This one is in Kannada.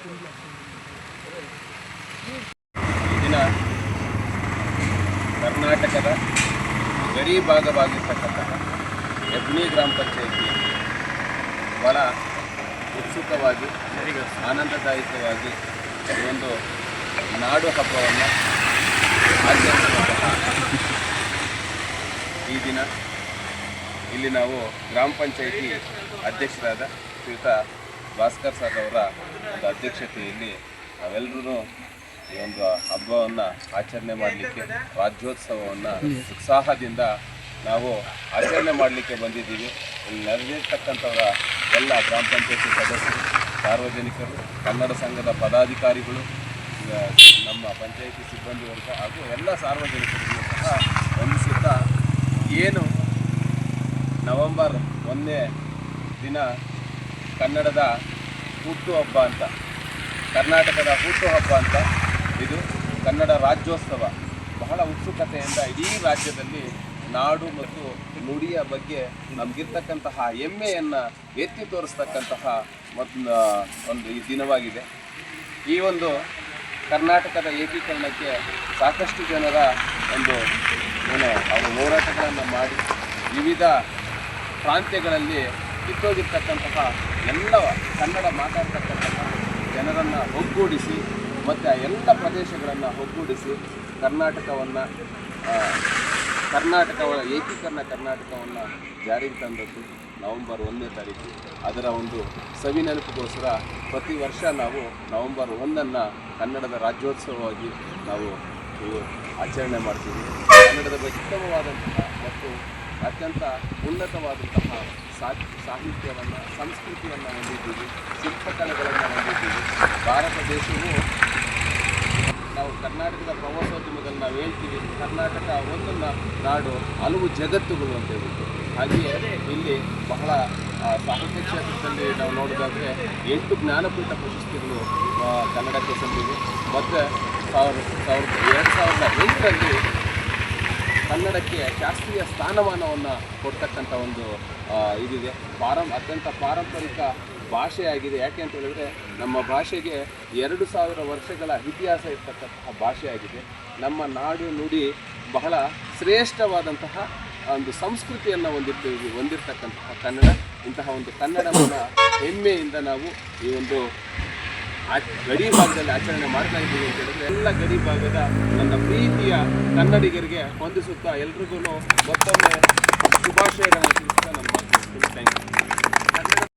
ಈ ದಿನ ಕರ್ನಾಟಕದ ಗಡಿ ಭಾಗವಾಗಿರ್ತಕ್ಕಂತಹ ಹೆಬ್ನಿ ಗ್ರಾಮ ಪಂಚಾಯಿತಿ ಬಹಳ ಉತ್ಸುಕವಾಗಿ, ಆನಂದದಾಯಕವಾಗಿ ಒಂದು ನಾಡು ಹಬ್ಬವನ್ನು ಆಚರಿಸುವಂತಹ ಈ ದಿನ ಇಲ್ಲಿ ನಾವು ಗ್ರಾಮ ಪಂಚಾಯಿತಿ ಅಧ್ಯಕ್ಷರಾದ ಶ್ರೀತಾ ಭಾಸ್ಕರ್ ಸರ್ ಅವರ ಒಂದು ಅಧ್ಯಕ್ಷತೆಯಲ್ಲಿ ನಾವೆಲ್ಲರೂ ಈ ಒಂದು ಹಬ್ಬವನ್ನು ಆಚರಣೆ ಮಾಡಲಿಕ್ಕೆ, ರಾಜ್ಯೋತ್ಸವವನ್ನು ಉತ್ಸಾಹದಿಂದ ನಾವು ಆಚರಣೆ ಮಾಡಲಿಕ್ಕೆ ಬಂದಿದ್ದೀವಿ. ಇಲ್ಲಿ ನೆರೆದಿರ್ತಕ್ಕಂಥವರ ಎಲ್ಲ ಗ್ರಾಮ ಪಂಚಾಯತಿ ಸದಸ್ಯರು, ಸಾರ್ವಜನಿಕರು, ಕನ್ನಡ ಸಂಘದ ಪದಾಧಿಕಾರಿಗಳು ನಮ್ಮ ಪಂಚಾಯಿತಿ ಸಿಬ್ಬಂದಿ ವರ್ಗ ಹಾಗೂ ಎಲ್ಲ ಸಾರ್ವಜನಿಕರಿಗೂ ಸಹ ಹೊಂದಿಸುತ್ತಾ ಏನು ನವೆಂಬರ್ ಒಂದನೇ ದಿನ ಕನ್ನಡದ ಹುಟ್ಟುಹಬ್ಬ ಅಂತ. ಕರ್ನಾಟಕದ ಹುಟ್ಟುಹಬ್ಬ ಅಂತ. ಇದು ಕನ್ನಡ ರಾಜ್ಯೋತ್ಸವ. ಬಹಳ ಉತ್ಸುಕತೆಯಿಂದ ಇಡೀ ರಾಜ್ಯದಲ್ಲಿ ನಾಡು ಮತ್ತು ನುಡಿಯ ಬಗ್ಗೆ ನಮಗಿರ್ತಕ್ಕಂತಹ ಹೆಮ್ಮೆಯನ್ನು ಎತ್ತಿ ತೋರಿಸ್ತಕ್ಕಂತಹ ಒಂದು ಒಂದು ಈ ದಿನವಾಗಿದೆ. ಈ ಒಂದು ಕರ್ನಾಟಕದ ಏಕೀಕರಣಕ್ಕೆ ಸಾಕಷ್ಟು ಜನರ ಒಂದು, ಏನು, ಅವರು ಹೋರಾಟಗಳನ್ನು ಮಾಡಿ ವಿವಿಧ ಪ್ರಾಂತ್ಯಗಳಲ್ಲಿ ಕಿತ್ತೋಗಿರ್ತಕ್ಕಂತಹ ಎಲ್ಲ ಕನ್ನಡ ಮಾತಾಡ್ತಕ್ಕಂಥ ಜನರನ್ನು ಒಗ್ಗೂಡಿಸಿ ಮತ್ತು ಆ ಎಲ್ಲ ಪ್ರದೇಶಗಳನ್ನು ಒಗ್ಗೂಡಿಸಿ ಕರ್ನಾಟಕವನ್ನು ಕರ್ನಾಟಕ ಏಕೀಕರಣ ಕರ್ನಾಟಕವನ್ನು ಜಾರಿಗೆ ತಂದದ್ದು ನವೆಂಬರ್ ಒಂದನೇ ತಾರೀಕು. ಅದರ ಒಂದು ಸವಿ ನೆನಪಿಗೋಸ್ಕರ ಪ್ರತಿ ವರ್ಷ ನಾವು ನವೆಂಬರ್ ಒಂದನ್ನು ಕನ್ನಡದ ರಾಜ್ಯೋತ್ಸವವಾಗಿ ನಾವು ಆಚರಣೆ ಮಾಡ್ತೀವಿ. ಕನ್ನಡದ ಬಗ್ಗೆ ಉತ್ತಮವಾದಂತಹ ಮತ್ತು ಅತ್ಯಂತ ಉನ್ನತವಾದಂತಹ ಸಾಹಿತ್ಯ ಸಾಹಿತ್ಯವನ್ನು, ಸಂಸ್ಕೃತಿಯನ್ನು ಹೊಂದಿದ್ದೀವಿ, ಶಿಲ್ಪಕಲೆಗಳನ್ನು ಹೊಂದಿದ್ದೀವಿ. ಭಾರತ ದೇಶವು ನಾವು ಕರ್ನಾಟಕದ ಪ್ರವಾಸೋದ್ಯಮದಲ್ಲಿ ನಾವು ಹೇಳ್ತೀವಿ, ಕರ್ನಾಟಕ ನ- ನಾಡು ಹಲವು ಜಗತ್ತುಗಳು ಅಂತ ಹೇಳ್ಬಿಟ್ಟು. ಹಾಗೆಯೇ ಇಲ್ಲಿ ಬಹಳ ಸಾಹಿತ್ಯ ಕ್ಷೇತ್ರದಲ್ಲಿ ನಾವು ನೋಡೋದಾದರೆ ಎಂಟು ಜ್ಞಾನಪೀಠ ಪ್ರಶಸ್ತಿಗಳು ಕನ್ನಡಕ್ಕೆ ಸಂದಿವೆ. ಮತ್ತು ಸಾವಿರ, ಸಾವಿರದ ಎರಡು ಸಾವಿರದ ಎಂಟರಲ್ಲಿ ಕನ್ನಡಕ್ಕೆ ಶಾಸ್ತ್ರೀಯ ಸ್ಥಾನಮಾನವನ್ನು ಕೊಡ್ತಕ್ಕಂಥ ಒಂದು ಇದಿದೆ. ಪಾರಂ, ಅತ್ಯಂತ ಪಾರಂಪರಿಕ ಭಾಷೆಯಾಗಿದೆ. ಯಾಕೆ ಅಂತ ಹೇಳಿದ್ರೆ, ನಮ್ಮ ಭಾಷೆಗೆ ಎರಡು ಸಾವಿರ ವರ್ಷಗಳ ಇತಿಹಾಸ ಇರ್ತಕ್ಕಂತಹ ಭಾಷೆಯಾಗಿದೆ. ನಮ್ಮ ನಾಡು ನುಡಿ ಬಹಳ ಶ್ರೇಷ್ಠವಾದಂತಹ ಒಂದು ಸಂಸ್ಕೃತಿಯನ್ನು ಹೊಂದಿರ್ತೀವಿ, ಹೊಂದಿರತಕ್ಕಂತಹ ಕನ್ನಡ. ಇಂತಹ ಒಂದು ಕನ್ನಡವನ್ನು ಹೆಮ್ಮೆಯಿಂದ ನಾವು ಈ ಒಂದು ಗಡಿ ಭಾಗದಲ್ಲಿ ಆಚರಣೆ ಮಾಡ್ತಾ ಇದ್ದೀವಿ ಅಂತ ಹೇಳಿದ್ರೆ ಎಲ್ಲ ಗಡಿ ಭಾಗದ ನನ್ನ ಪ್ರೀತಿಯ ಕನ್ನಡಿಗರಿಗೆ ಹೊಂದಿಸುತ್ತಾ ಎಲ್ರಿಗೂ ಮತ್ತೊಮ್ಮೆ ಶುಭಾಶಯಗಳನ್ನು ತಿಳಿಸ್ತಾ ನಮ್ಮ ಥ್ಯಾಂಕ್ ಯು